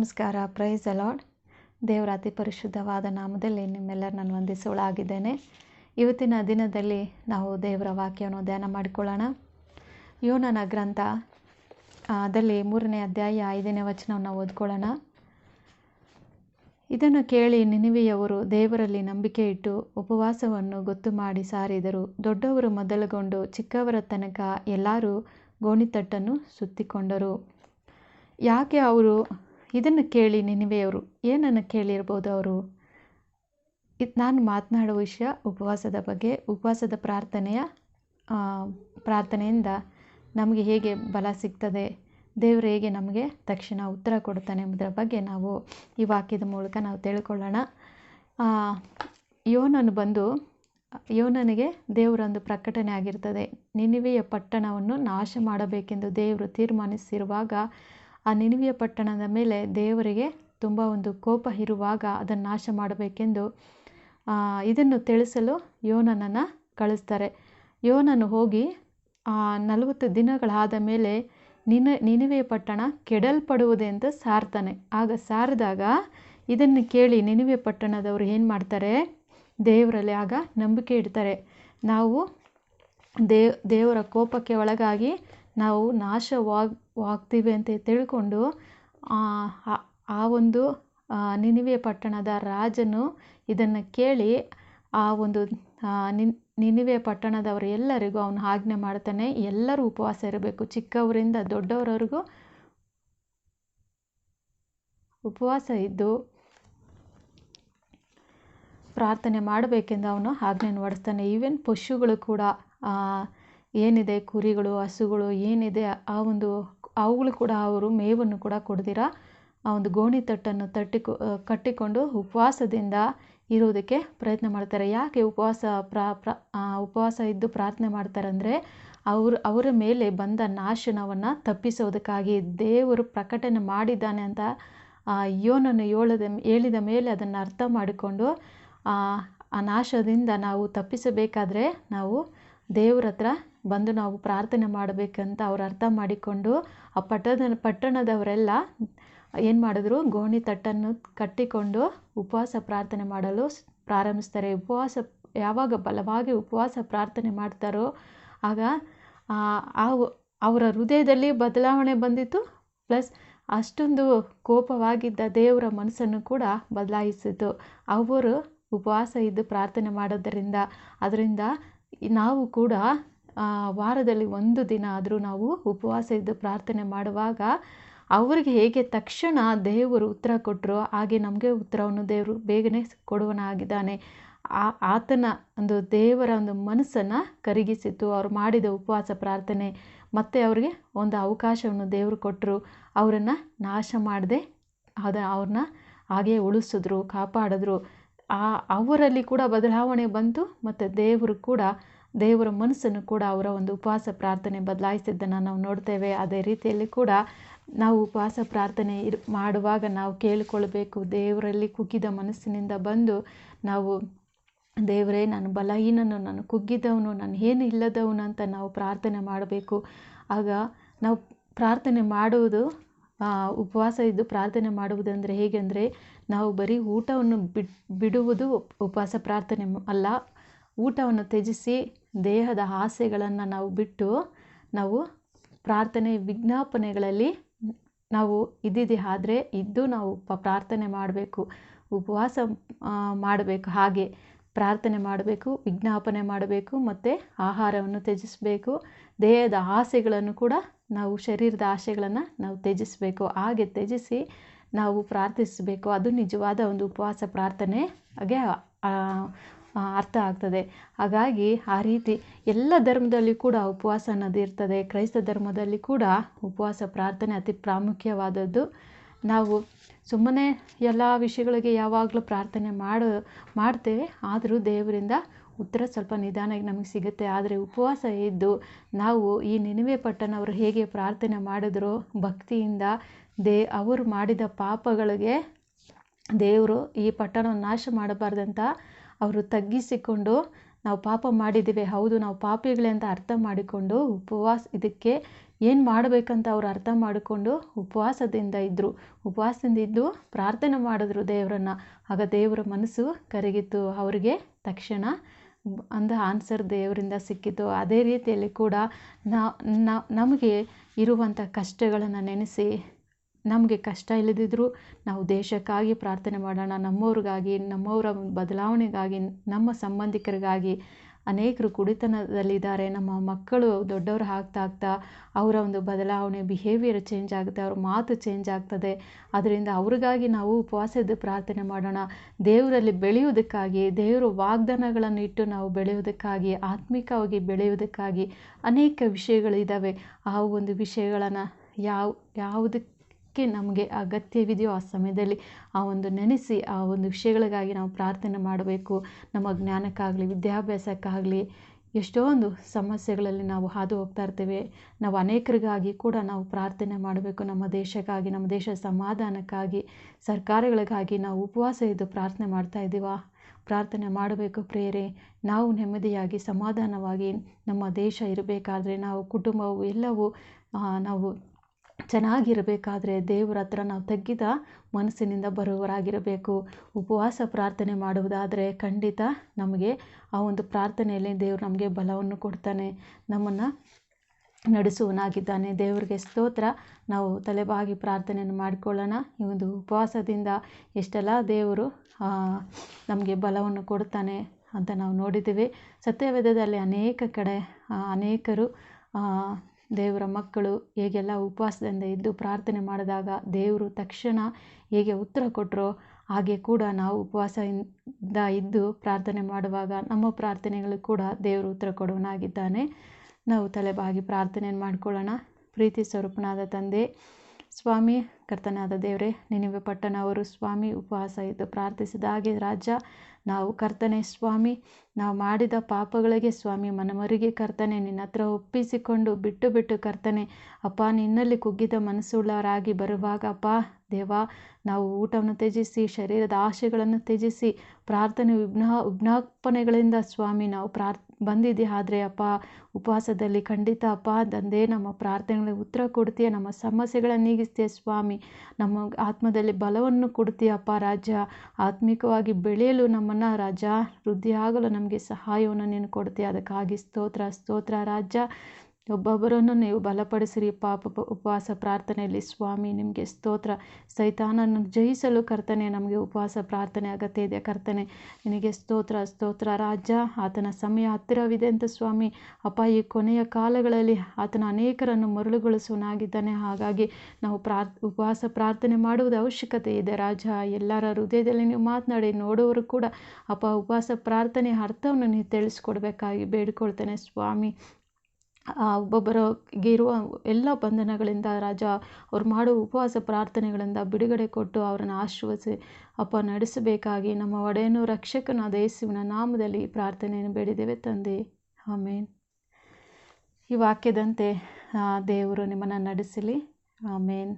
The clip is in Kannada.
ನಮಸ್ಕಾರ ಪ್ರೈಸ್ ಅಲಾಡ್ ದೇವರ ಅತಿ ಪರಿಶುದ್ಧವಾದ ನಾಮದಲ್ಲಿ ನಿಮ್ಮೆಲ್ಲರನ್ನು ವಂದಿಸೋಳಾಗಿದ್ದೇನೆ ಇವತ್ತಿನ ದಿನದಲ್ಲಿ ನಾವು ದೇವರ ವಾಕ್ಯವನ್ನು ಧ್ಯಾನ ಮಾಡಿಕೊಳ್ಳೋಣ. ಯೋನನ ಗ್ರಂಥ ಅದರಲ್ಲಿ ಮೂರನೇ ಅಧ್ಯಾಯ ಐದನೇ ವಚನವನ್ನು ಓದ್ಕೊಳ್ಳೋಣ. ಇದನ್ನು ಕೇಳಿ ನಿನಿವೆಯವರು ದೇವರಲ್ಲಿ ನಂಬಿಕೆ ಇಟ್ಟು ಉಪವಾಸವನ್ನು ಗೊತ್ತು ಮಾಡಿ ಸಾರಿದರು. ದೊಡ್ಡವರು ಮೊದಲುಗೊಂಡು ಚಿಕ್ಕವರ ತನಕ ಎಲ್ಲರೂ ಗೋಣಿತಟ್ಟನ್ನು ಸುತ್ತಿಕೊಂಡರು. ಯಾಕೆ ಅವರು ಇದನ್ನು ಕೇಳಿ ನಿನಿವೆಯವರು, ಏನನ್ನು ಕೇಳಿರ್ಬೋದು ಅವರು? ಇದು ನಾನು ಮಾತನಾಡುವ ವಿಷಯ ಉಪವಾಸದ ಬಗ್ಗೆ, ಉಪವಾಸದ ಪ್ರಾರ್ಥನೆಯ ಪ್ರಾರ್ಥನೆಯಿಂದ ನಮಗೆ ಹೇಗೆ ಬಲ ಸಿಗ್ತದೆ, ದೇವರು ಹೇಗೆ ನಮಗೆ ತಕ್ಷಣ ಉತ್ತರ ಕೊಡ್ತಾನೆ ಎಂಬುದರ ಬಗ್ಗೆ ನಾವು ಈ ವಾಕ್ಯದ ಮೂಲಕ ನಾವು ತಿಳ್ಕೊಳ್ಳೋಣ. ಯೋನನು ಬಂದು, ಯೋನನಿಗೆ ದೇವರೊಂದು ಪ್ರಕಟಣೆ ಆಗಿರ್ತದೆ. ನಿನಿವೆಯ ಪಟ್ಟಣವನ್ನು ನಾಶ ಮಾಡಬೇಕೆಂದು ದೇವರು ತೀರ್ಮಾನಿಸಿರುವಾಗ ಆ ನಿನಿವೆಯ ಪಟ್ಟಣದ ಮೇಲೆ ದೇವರಿಗೆ ತುಂಬ ಒಂದು ಕೋಪ ಇರುವಾಗ ಅದನ್ನು ನಾಶ ಮಾಡಬೇಕೆಂದು ಇದನ್ನು ತಿಳಿಸಲು ಯೋನನನ್ನು ಕಳಿಸ್ತಾರೆ. ಯೋನನು ಹೋಗಿ ನಲವತ್ತು ದಿನಗಳಾದ ಮೇಲೆ ನಿನ ಪಟ್ಟಣ ಪಟ್ಟಣ ಅಂತ ಸಾರ್ತಾನೆ. ಆಗ ಸಾರಿದಾಗ ಇದನ್ನು ಕೇಳಿ ನಿನಿವೆ ಪಟ್ಟಣದವರು ಏನು ಮಾಡ್ತಾರೆ? ದೇವರಲ್ಲಿ ಆಗ ನಂಬಿಕೆ ಇಡ್ತಾರೆ. ನಾವು ದೇವ್, ದೇವರ ಕೋಪಕ್ಕೆ ಒಳಗಾಗಿ ನಾವು ನಾಶವಾಗ್ತೀವಿ ಅಂತ ತಿಳ್ಕೊಂಡು, ಆ ಒಂದು ನಿನಿವೆ ಪಟ್ಟಣದ ರಾಜನು ಇದನ್ನು ಕೇಳಿ ಆ ಒಂದು ನಿನ್, ನಿನಿವೆ ಪಟ್ಟಣದವರು ಎಲ್ಲರಿಗೂ ಅವನು ಆಜ್ಞೆ ಮಾಡ್ತಾನೆ. ಎಲ್ಲರೂ ಉಪವಾಸ ಇರಬೇಕು. ಚಿಕ್ಕವರಿಂದ ದೊಡ್ಡವರವರೆಗೂ ಉಪವಾಸ ಇದ್ದು ಪ್ರಾರ್ಥನೆ ಮಾಡಬೇಕೆಂದು ಅವನು ಆಜ್ಞೆಯನ್ನು ಹೊಡಿಸ್ತಾನೆ ಈವನ್ ಪಶುಗಳು ಕೂಡ ಏನಿದೆ ಕುರಿಗಳು, ಹಸುಗಳು, ಏನಿದೆ ಆ ಒಂದು ಅವುಗಳು ಕೂಡ ಅವರು ಮೇವನ್ನು ಕೂಡ ಕೊಡ್ದಿರ ಆ ಒಂದು ಗೋಣಿ ತಟ್ಟನ್ನು ತಟ್ಟಿಕೊ ಕಟ್ಟಿಕೊಂಡು ಉಪವಾಸದಿಂದ ಇರೋದಕ್ಕೆ ಪ್ರಯತ್ನ ಮಾಡ್ತಾರೆ. ಯಾಕೆ ಉಪವಾಸ ಪ್ರಾ ಉಪವಾಸ ಇದ್ದು ಪ್ರಾರ್ಥನೆ ಮಾಡ್ತಾರೆ ಅಂದರೆ ಅವರು, ಅವರ ಮೇಲೆ ಬಂದ ನಾಶನವನ್ನು ತಪ್ಪಿಸೋದಕ್ಕಾಗಿ ದೇವರು ಪ್ರಕಟಣೆ ಮಾಡಿದ್ದಾನೆ ಅಂತ ಯೋನನ್ನು ಯೋನನು ಹೇಳದ ಹೇಳಿದ ಮೇಲೆ ಅದನ್ನು ಅರ್ಥ ಮಾಡಿಕೊಂಡು ಆ ನಾಶದಿಂದ ನಾವು ತಪ್ಪಿಸಬೇಕಾದ್ರೆ ನಾವು ದೇವರ ಹತ್ರ ಬಂದು ನಾವು ಪ್ರಾರ್ಥನೆ ಮಾಡಬೇಕಂತ ಅವ್ರು ಅರ್ಥ ಮಾಡಿಕೊಂಡು ಆ ಪಟ್ಟದ ಪಟ್ಟಣದವರೆಲ್ಲ ಏನು ಮಾಡಿದ್ರು? ಗೋಣಿ ತಟ್ಟನ್ನು ಕಟ್ಟಿಕೊಂಡು ಉಪವಾಸ ಪ್ರಾರ್ಥನೆ ಮಾಡಲು ಪ್ರಾರಂಭಿಸ್ತಾರೆ. ಉಪವಾಸ ಯಾವಾಗ ಬಲವಾಗಿ ಉಪವಾಸ ಪ್ರಾರ್ಥನೆ ಮಾಡ್ತಾರೋ ಆಗ ಆ, ಅವರ ಹೃದಯದಲ್ಲಿ ಬದಲಾವಣೆ ಬಂದಿತ್ತು. ಪ್ಲಸ್ ಅಷ್ಟೊಂದು ಕೋಪವಾಗಿದ್ದ ದೇವರ ಮನಸ್ಸನ್ನು ಕೂಡ ಬದಲಾಯಿಸಿತು ಅವರು ಉಪವಾಸ ಇದ್ದು ಪ್ರಾರ್ಥನೆ ಮಾಡೋದರಿಂದ. ಅದರಿಂದ ನಾವು ಕೂಡ ವಾರದಲ್ಲಿ ಒಂದು ದಿನ ಆದರೂ ನಾವು ಉಪವಾಸ ಇದ್ದು ಪ್ರಾರ್ಥನೆ ಮಾಡುವಾಗ ಅವರಿಗೆ ಹೇಗೆ ತಕ್ಷಣ ದೇವರು ಉತ್ತರ ಕೊಟ್ಟರು ಹಾಗೆ ನಮಗೆ ಉತ್ತರವನ್ನು ದೇವರು ಬೇಗನೆ ಕೊಡುವನಾಗಿದ್ದಾನೆ. ಆತನ ಒಂದು ದೇವರ ಒಂದು ಮನಸ್ಸನ್ನು ಕರಗಿಸಿತು ಅವ್ರು ಮಾಡಿದ ಉಪವಾಸ ಪ್ರಾರ್ಥನೆ ಮತ್ತೆ ಅವರಿಗೆ ಒಂದು ಅವಕಾಶವನ್ನು ದೇವರು ಕೊಟ್ಟರು ಅವರನ್ನು ನಾಶ ಮಾಡದೆ ಅದ, ಅವ್ರನ್ನ ಹಾಗೆ ಉಳಿಸಿದ್ರು, ಕಾಪಾಡಿದ್ರು. ಆ, ಅವರಲ್ಲಿ ಕೂಡ ಬದಲಾವಣೆ ಬಂತು ಮತ್ತು ದೇವರು ಕೂಡ ದೇವರ ಮನಸ್ಸನ್ನು ಕೂಡ ಅವರ ಒಂದು ಉಪವಾಸ ಪ್ರಾರ್ಥನೆ ಬದಲಾಯಿಸಿದ್ದನ್ನು ನಾವು ನೋಡ್ತೇವೆ. ಅದೇ ರೀತಿಯಲ್ಲಿ ಕೂಡ ನಾವು ಉಪವಾಸ ಪ್ರಾರ್ಥನೆ ಇರ್, ಮಾಡುವಾಗ ನಾವು ಕೇಳಿಕೊಳ್ಬೇಕು ದೇವರಲ್ಲಿ ಕುಗ್ಗಿದ ಮನಸ್ಸಿನಿಂದ ಬಂದು ನಾವು, ದೇವರೇ ನಾನು ಬಲಹೀನನು, ನಾನು ಕುಗ್ಗಿದವನು, ನಾನು ಏನು ಇಲ್ಲದವನು ಅಂತ ನಾವು ಪ್ರಾರ್ಥನೆ ಮಾಡಬೇಕು. ಆಗ ನಾವು ಪ್ರಾರ್ಥನೆ ಮಾಡುವುದು ಉಪವಾಸ ಇದ್ದು ಪ್ರಾರ್ಥನೆ ಮಾಡುವುದಂದರೆ ಹೇಗೆಂದರೆ ನಾವು ಬರೀ ಊಟವನ್ನು ಬಿಡ್, ಬಿಡುವುದು ಉಪವಾಸ ಪ್ರಾರ್ಥನೆ ಅಲ್ಲ, ಊಟವನ್ನು ತ್ಯಜಿಸಿ ದೇಹದ ಆಸೆಗಳನ್ನು ನಾವು ಬಿಟ್ಟು ನಾವು ಪ್ರಾರ್ಥನೆ ವಿಜ್ಞಾಪನೆಗಳಲ್ಲಿ ನಾವು ಇದ್ದಿದ್ದೆ ಆದರೆ ಇದ್ದು ನಾವು ಪ್ರಾರ್ಥನೆ ಮಾಡಬೇಕು, ಉಪವಾಸ ಮಾಡಬೇಕು, ಹಾಗೆ ಪ್ರಾರ್ಥನೆ ಮಾಡಬೇಕು, ವಿಜ್ಞಾಪನೆ ಮಾಡಬೇಕು, ಮತ್ತು ಆಹಾರವನ್ನು ತ್ಯಜಿಸಬೇಕು, ದೇಹದ ಆಸೆಗಳನ್ನು ಕೂಡ ನಾವು ಶರೀರದ ಆಸೆಗಳನ್ನು ನಾವು ತ್ಯಜಿಸಬೇಕು, ಹಾಗೆ ತ್ಯಜಿಸಿ ನಾವು ಪ್ರಾರ್ಥಿಸಬೇಕು. ಅದು ನಿಜವಾದ ಒಂದು ಉಪವಾಸ ಪ್ರಾರ್ಥನೆ ಹಾಗೆ ಅರ್ಥ ಆಗ್ತದೆ. ಹಾಗಾಗಿ ಆ ರೀತಿ ಎಲ್ಲ ಧರ್ಮದಲ್ಲಿ ಕೂಡ ಉಪವಾಸ ಅನ್ನೋದು ಇರ್ತದೆ. ಕ್ರೈಸ್ತ ಧರ್ಮದಲ್ಲಿ ಕೂಡ ಉಪವಾಸ ಪ್ರಾರ್ಥನೆ ಅತಿ ಪ್ರಾಮುಖ್ಯವಾದದ್ದು. ನಾವು ಸುಮ್ಮನೆ ಎಲ್ಲ ವಿಷಯಗಳಿಗೆ ಯಾವಾಗಲೂ ಪ್ರಾರ್ಥನೆ ಮಾಡು, ಮಾಡ್ತೇವೆ. ಆದರೂ ದೇವರಿಂದ ಉತ್ತರ ಸ್ವಲ್ಪ ನಿಧಾನಾಗಿ ನಮಗೆ ಸಿಗುತ್ತೆ. ಆದರೆ ಉಪವಾಸ ಇದ್ದು ನಾವು ಈ ನಿನವೆ ಪಟ್ಟಣವರು ಹೇಗೆ ಪ್ರಾರ್ಥನೆ ಮಾಡಿದ್ರು, ಭಕ್ತಿಯಿಂದ ದೇ, ಅವರು ಮಾಡಿದ ಪಾಪಗಳಿಗೆ ದೇವರು ಈ ಪಟ್ಟಣವನ್ನು ನಾಶ ಮಾಡಬಾರ್ದಂತ ಅವರು ತಗ್ಗಿಸಿಕೊಂಡು ನಾವು ಪಾಪ ಮಾಡಿದ್ದೀವಿ. ಹೌದು, ನಾವು ಪಾಪಿಗಳೇ ಅಂತ ಅರ್ಥ ಮಾಡಿಕೊಂಡು ಉಪವಾಸ, ಇದಕ್ಕೆ ಏನು ಮಾಡಬೇಕಂತ ಅವರು ಅರ್ಥ ಮಾಡಿಕೊಂಡು ಉಪವಾಸದಿಂದ ಇದ್ದರು ಉಪವಾಸದಿಂದ ಇದ್ದು ಪ್ರಾರ್ಥನೆ ಮಾಡಿದ್ರು ದೇವರನ್ನು. ಆಗ ದೇವರ ಮನಸ್ಸು ಕರಗಿತ್ತು ಅವರಿಗೆ ತಕ್ಷಣ ಅಂದ ಆನ್ಸರ್ ದೇವರಿಂದ ಸಿಕ್ಕಿತು. ಅದೇ ರೀತಿಯಲ್ಲಿ ಕೂಡ ನಮಗೆ ಇರುವಂಥ ಕಷ್ಟಗಳನ್ನು ನೆನೆಸಿ ನಮಗೆ ಕಷ್ಟ ಇಲ್ಲದಿದ್ದರೂ ನಾವು ದೇಶಕ್ಕಾಗಿ ಪ್ರಾರ್ಥನೆ ಮಾಡೋಣ, ನಮ್ಮವ್ರಿಗಾಗಿ, ನಮ್ಮವರ ಬದಲಾವಣೆಗಾಗಿ, ನಮ್ಮ ಸಂಬಂಧಿಕರಿಗಾಗಿ. ಅನೇಕರು ಕುಡಿತನದಲ್ಲಿದ್ದಾರೆ, ನಮ್ಮ ಮಕ್ಕಳು ದೊಡ್ಡವರು ಆಗ್ತಾ ಆಗ್ತಾ ಅವರ ಒಂದು ಬದಲಾವಣೆ ಬಿಹೇವಿಯರ್ ಚೇಂಜ್ ಆಗುತ್ತೆ, ಅವ್ರ ಮಾತು ಚೇಂಜ್ ಆಗ್ತದೆ. ಅದರಿಂದ ಅವ್ರಿಗಾಗಿ ನಾವು ಉಪವಾಸದ ಪ್ರಾರ್ಥನೆ ಮಾಡೋಣ. ದೇವರಲ್ಲಿ ಬೆಳೆಯುವುದಕ್ಕಾಗಿ, ದೇವರ ವಾಗ್ದಾನಗಳನ್ನು ಇಟ್ಟು ನಾವು ಬೆಳೆಯೋದಕ್ಕಾಗಿ ಆತ್ಮಿಕವಾಗಿ ಬೆಳೆಯುವುದಕ್ಕಾಗಿ ಅನೇಕ ವಿಷಯಗಳಿದ್ದಾವೆ. ಆ ಒಂದು ವಿಷಯಗಳನ್ನು ಯಾವ, ಯಾವುದಕ್ಕೆ ನಮಗೆ ಅಗತ್ಯವಿದೆಯೋ ಆ ಸಮಯದಲ್ಲಿ ಆ ಒಂದು ನೆನೆಸಿ, ಆ ಒಂದು ವಿಷಯಗಳಿಗಾಗಿ ನಾವು ಪ್ರಾರ್ಥನೆ ಮಾಡಬೇಕು. ನಮ್ಮ ಜ್ಞಾನಕ್ಕಾಗಲಿ, ವಿದ್ಯಾಭ್ಯಾಸಕ್ಕಾಗಲಿ ಒಂದು ಸಮಸ್ಯೆಗಳಲ್ಲಿ ನಾವು ಹಾದು ಹೋಗ್ತಾ ಇರ್ತೇವೆ. ನಾವು ಅನೇಕರಿಗಾಗಿ ಕೂಡ ನಾವು ಪ್ರಾರ್ಥನೆ ಮಾಡಬೇಕು. ನಮ್ಮ ದೇಶಕ್ಕಾಗಿ, ನಮ್ಮ ದೇಶದ ಸಮಾಧಾನಕ್ಕಾಗಿ, ಸರ್ಕಾರಗಳಿಗಾಗಿ ನಾವು ಉಪವಾಸ ಇದ್ದು ಪ್ರಾರ್ಥನೆ ಮಾಡ್ತಾ ಇದ್ದೀವ? ಪ್ರಾರ್ಥನೆ ಮಾಡಬೇಕು ಪ್ರೇರೆ ನಾವು ನೆಮ್ಮದಿಯಾಗಿ, ಸಮಾಧಾನವಾಗಿ ನಮ್ಮ ದೇಶ ಇರಬೇಕಾದ್ರೆ ನಾವು ಕುಟುಂಬವು ಎಲ್ಲವೂ ನಾವು ಚೆನ್ನಾಗಿರಬೇಕಾದ್ರೆ ದೇವರ ಹತ್ರ ನಾವು ತಗ್ಗಿದ ಮನಸ್ಸಿನಿಂದ ಬರುವವರಾಗಿರಬೇಕು. ಉಪವಾಸ ಪ್ರಾರ್ಥನೆ ಮಾಡುವುದಾದರೆ ಖಂಡಿತ ನಮಗೆ ಆ ಒಂದು ಪ್ರಾರ್ಥನೆಯಲ್ಲಿ ದೇವರು ನಮಗೆ ಬಲವನ್ನು ಕೊಡ್ತಾನೆ, ನಮ್ಮನ್ನು ನಡೆಸುವನಾಗಿದ್ದಾನೆ ದೇವರಿಗೆ ಸ್ತೋತ್ರ. ನಾವು ತಲೆಬಾಗಿ ಪ್ರಾರ್ಥನೆಯನ್ನು ಮಾಡಿಕೊಳ್ಳೋಣ. ಈ ಒಂದು ಉಪವಾಸದಿಂದ ಎಷ್ಟೆಲ್ಲ ದೇವರು ನಮಗೆ ಬಲವನ್ನು ಕೊಡ್ತಾನೆ ಅಂತ ನಾವು ನೋಡಿದ್ದೀವಿ. ಸತ್ಯವೇದದಲ್ಲಿ ಅನೇಕ ಕಡೆ ಅನೇಕರು ದೇವರ ಮಕ್ಕಳು ಹೇಗೆಲ್ಲ ಉಪವಾಸದಿಂದ ಇದ್ದು ಪ್ರಾರ್ಥನೆ ಮಾಡಿದಾಗ ದೇವರು ತಕ್ಷಣ ಹೇಗೆ ಉತ್ತರ ಕೊಟ್ಟರೋ ಹಾಗೆ ಕೂಡ ನಾವು ಉಪವಾಸದಿಂದ ಇದ್ದು ಪ್ರಾರ್ಥನೆ ಮಾಡುವಾಗ ನಮ್ಮ ಪ್ರಾರ್ಥನೆಗಳು ಕೂಡ ದೇವರು ಉತ್ತರ ಕೊಡುವನಾಗಿದ್ದಾನೆ. ನಾವು ತಲೆಬಾಗಿ ಪ್ರಾರ್ಥನೆಯನ್ನು ಮಾಡ್ಕೊಳ್ಳೋಣ. ಪ್ರೀತಿ ಸ್ವರೂಪನಾದ ತಂದೆ, ಸ್ವಾಮಿ, ಕರ್ತನಾದ ದೇವರೇ, ನಿನಗೆ ಪಟ್ಟಣವರು ಸ್ವಾಮಿ, ಉಪವಾಸ ಇದ್ದು ಪ್ರಾರ್ಥಿಸಿದ ಹಾಗೆ ರಾಜ ನಾವು ಕರ್ತನೆ ಸ್ವಾಮಿ, ನಾವು ಮಾಡಿದ ಪಾಪಗಳಿಗೆ ಸ್ವಾಮಿ, ಮನಮರಿಗೆ ಕರ್ತನೆ, ನಿನ್ನ ಹತ್ರ ಒಪ್ಪಿಸಿಕೊಂಡು ಬಿಟ್ಟು ಬಿಟ್ಟು ಕರ್ತನೆ, ಅಪ್ಪ, ನಿನ್ನಲ್ಲಿ ಕುಗ್ಗಿದ ಮನಸ್ಸುಳ್ಳವರಾಗಿ ಬರುವಾಗ ಅಪ್ಪ, ದೇವ, ನಾವು ಊಟವನ್ನು ತ್ಯಜಿಸಿ, ಶರೀರದ ಆಶೆಗಳನ್ನು ತ್ಯಜಿಸಿ, ಪ್ರಾರ್ಥನೆ ವಿಘ್ನ ವಿಜ್ಞಾಪನೆಗಳಿಂದ ಸ್ವಾಮಿ, ನಾವು ಪ್ರಾರ್, ಬಂದಿದ್ದೆ ಆದರೆ ಅಪ್ಪ, ಉಪವಾಸದಲ್ಲಿ ಖಂಡಿತ ಅಪ್ಪ, ತಂದೆ, ನಮ್ಮ ಪ್ರಾರ್ಥನೆಗಳಿಗೆ ಉತ್ತರ ಕೊಡ್ತೀಯ, ನಮ್ಮ ಸಮಸ್ಯೆಗಳನ್ನು ನೀಗಿಸ್ತೀಯ ಸ್ವಾಮಿ, ನಮ್ಮ ಆತ್ಮದಲ್ಲಿ ಬಲವನ್ನು ಕೊಡ್ತೀಯ ಅಪ್ಪ ರಾಜ್ಯ, ಆತ್ಮಿಕವಾಗಿ ಬೆಳೆಯಲು ನಮ್ಮನ್ನು ರಾಜ ವೃದ್ಧಿಯಾಗಲು ನಮಗೆ ಸಹಾಯವನ್ನು ನೀನು ಕೊಡ್ತೀಯ. ಅದಕ್ಕಾಗಿ ಸ್ತೋತ್ರ ಸ್ತೋತ್ರ ರಾಜ. ಒಬ್ಬೊಬ್ಬರನ್ನು ನೀವು ಬಲಪಡಿಸಿರಿ. ಪಾಪ ಉಪವಾಸ ಪ್ರಾರ್ಥನೆಯಲ್ಲಿ ಸ್ವಾಮಿ, ನಿಮಗೆ ಸ್ತೋತ್ರ. ಸೈತಾನನ್ನು ಜಯಿಸಲು ಕರ್ತನೆ, ನಮಗೆ ಉಪವಾಸ ಪ್ರಾರ್ಥನೆ ಅಗತ್ಯ ಇದೆ. ಕರ್ತನೆ, ನಿನಗೆ ಸ್ತೋತ್ರ ಸ್ತೋತ್ರ ರಾಜ. ಆತನ ಸಮಯ ಹತ್ತಿರವಿದೆ ಅಂತ ಸ್ವಾಮಿ. ಅಪ್ಪ, ಈ ಕೊನೆಯ ಕಾಲಗಳಲ್ಲಿ ಆತನ ಅನೇಕರನ್ನು ಮರಳುಗೊಳಿಸುವನಾಗಿದ್ದಾನೆ ಹಾಗಾಗಿ ನಾವು ಪ್ರಾರ್ ಉಪವಾಸ ಪ್ರಾರ್ಥನೆ ಮಾಡುವುದು ಅವಶ್ಯಕತೆ ಇದೆ ರಾಜ. ಎಲ್ಲರ ಹೃದಯದಲ್ಲಿ ನೀವು ಮಾತನಾಡಿ, ನೋಡುವರು ಕೂಡ. ಅಪ್ಪ, ಉಪವಾಸ ಪ್ರಾರ್ಥನೆ ಅರ್ಥವನ್ನು ನೀವು ತಿಳಿಸ್ಕೊಡ್ಬೇಕಾಗಿ ಬೇಡಿಕೊಳ್ತೇನೆ ಸ್ವಾಮಿ. ಒಬ್ಬೊಬ್ಬರಿಗೆ ಇರುವ ಎಲ್ಲ ಬಂಧನಗಳಿಂದ ರಾಜ ಅವ್ರು ಮಾಡುವ ಉಪವಾಸ ಪ್ರಾರ್ಥನೆಗಳಿಂದ ಬಿಡುಗಡೆ ಕೊಟ್ಟು ಅವರನ್ನು ಆಶೀರ್ವಸಿ, ಅಪ್ಪ, ನಡೆಸಬೇಕಾಗಿ ನಮ್ಮ ಒಡೆಯನು ರಕ್ಷಕನಾದ ಯೇಸುವಿನ ನಾಮದಲ್ಲಿ ಪ್ರಾರ್ಥನೆಯನ್ನು ಬೇಡಿದ್ದೇವೆ ತಂದೆ. ಆಮೇನ್. ಈ ವಾಕ್ಯದಂತೆ ದೇವರು ನಿಮ್ಮನ್ನು ನಡೆಸಲಿ. ಆಮೇನ್.